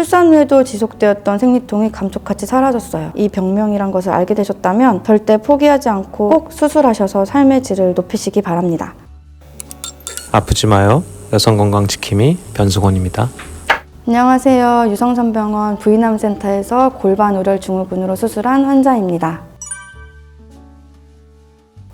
출산 후에도 지속되었던 생리통이 감쪽같이 사라졌어요. 이 병명이란 것을 알게 되셨다면 절대 포기하지 않고 꼭 수술하셔서 삶의 질을 높이시기 바랍니다. 아프지 마요. 여성 건강 지킴이 변수건입니다. 안녕하세요. 유성산병원 부인암센터에서 골반 우열 증후군으로 수술한 환자입니다.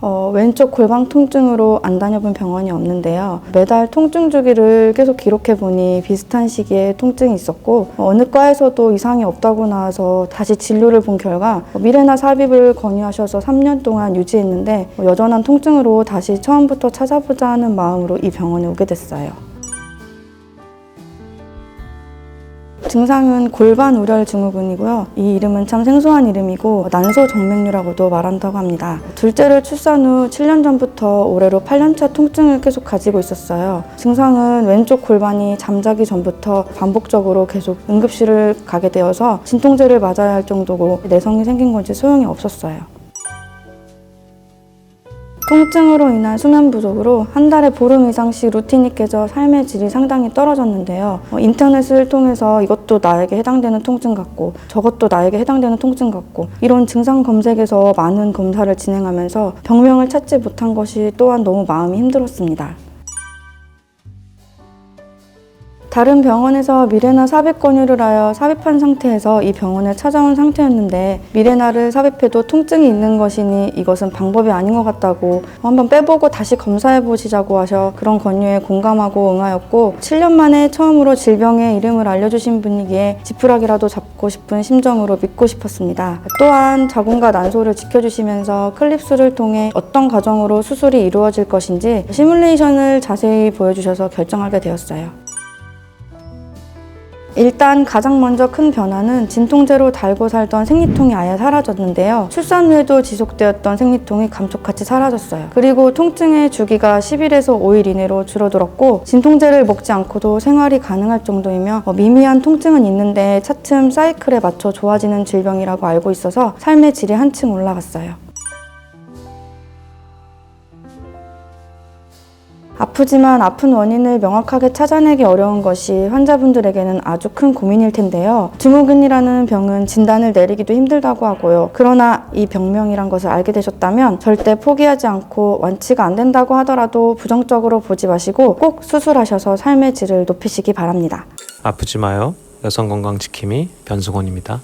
어, 왼쪽 골반 통증으로 안 다녀본 병원이 없는데요. 매달 통증 주기를 계속 기록해 보니 비슷한 시기에 통증이 있었고 어, 어느 과에서도 이상이 없다고 나와서 다시 진료를 본 결과 어, 미레나 삽입을 권유하셔서 3년 동안 유지했는데 어, 여전한 통증으로 다시 처음부터 찾아보자 하는 마음으로 이 병원에 오게 됐어요. 증상은 골반 우열 증후군이고요. 이 이름은 참 생소한 이름이고 난소 정맥류라고도 말한다고 합니다. 둘째를 출산 후 7년 전부터 올해로 8년차 통증을 계속 가지고 있었어요. 증상은 왼쪽 골반이 잠자기 전부터 반복적으로 계속 응급실을 가게 되어서 진통제를 맞아야 할 정도고 내성이 생긴 건지 소용이 없었어요. 통증으로 인한 수면 부족으로 한 달에 보름 이상씩 루틴이 깨져 삶의 질이 상당히 떨어졌는데요. 어, 인터넷을 통해서 이것도 나에게 해당되는 통증 같고 저것도 나에게 해당되는 통증 같고 이런 증상 검색에서 많은 검사를 진행하면서 병명을 찾지 못한 것이 또한 너무 마음이 힘들었습니다. 다른 병원에서 미레나 삽입 권유를 하여 삽입한 상태에서 이 병원에 찾아온 상태였는데 미레나를 삽입해도 통증이 있는 것이니 이것은 방법이 아닌 것 같다고 한번 빼보고 다시 검사해 보시자고 하셔 그런 권유에 공감하고 응하였고 7년 만에 처음으로 질병의 이름을 알려주신 분이기에 지푸라기라도 잡고 싶은 심정으로 믿고 싶었습니다. 또한 자궁과 난소를 지켜주시면서 클립스를 통해 어떤 과정으로 수술이 이루어질 것인지 시뮬레이션을 자세히 보여주셔서 결정하게 되었어요. 일단 가장 먼저 큰 변화는 진통제로 달고 살던 생리통이 아예 사라졌는데요. 출산 후에도 지속되었던 생리통이 감쪽같이 사라졌어요. 그리고 통증의 주기가 10일에서 5일 이내로 줄어들었고 진통제를 먹지 않고도 생활이 가능할 정도이며 어, 미미한 통증은 있는데 차츰 사이클에 맞춰 좋아지는 질병이라고 알고 있어서 삶의 질이 한층 올라갔어요. 아프지만 아픈 원인을 명확하게 찾아내기 어려운 것이 환자분들에게는 아주 큰 고민일 텐데요. 증후군이라는 병은 진단을 내리기도 힘들다고 하고요. 그러나 이 병명이란 것을 알게 되셨다면 절대 포기하지 않고 완치가 안 된다고 하더라도 부정적으로 보지 마시고 꼭 수술하셔서 삶의 질을 높이시기 바랍니다. 아프지 마요. 여성건강지킴이 변수건입니다.